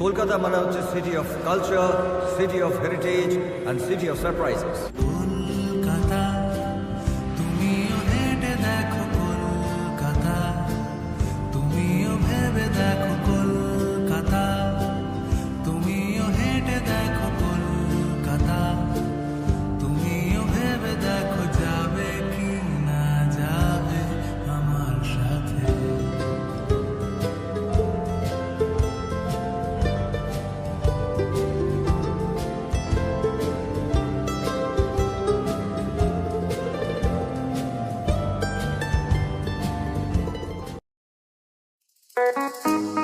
কলকাতা মানে হচ্ছে city of culture city of heritage and city of surprises Música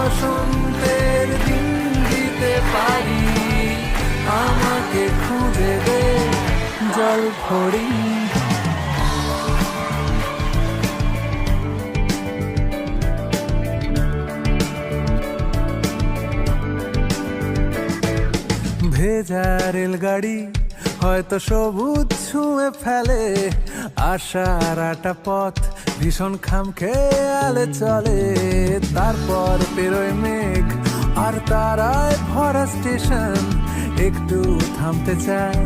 বসন্তের দিন দিতে পারি, আমাকে খুঁজে দে জল ভরি। ভেজা রেলগাড়ি হয়তো সবুজ ছুঁয়ে ফেলে আশার আটা পথ ভীষণ খাম খেয়ালে চলে, তারপর পেরোয় মেঘ, আর তারায় ভরা স্টেশন, একটু থামতে চায়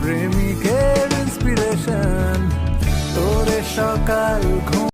প্রেমিকের ইন্সপিরেশন তোরে সকাল ঘুম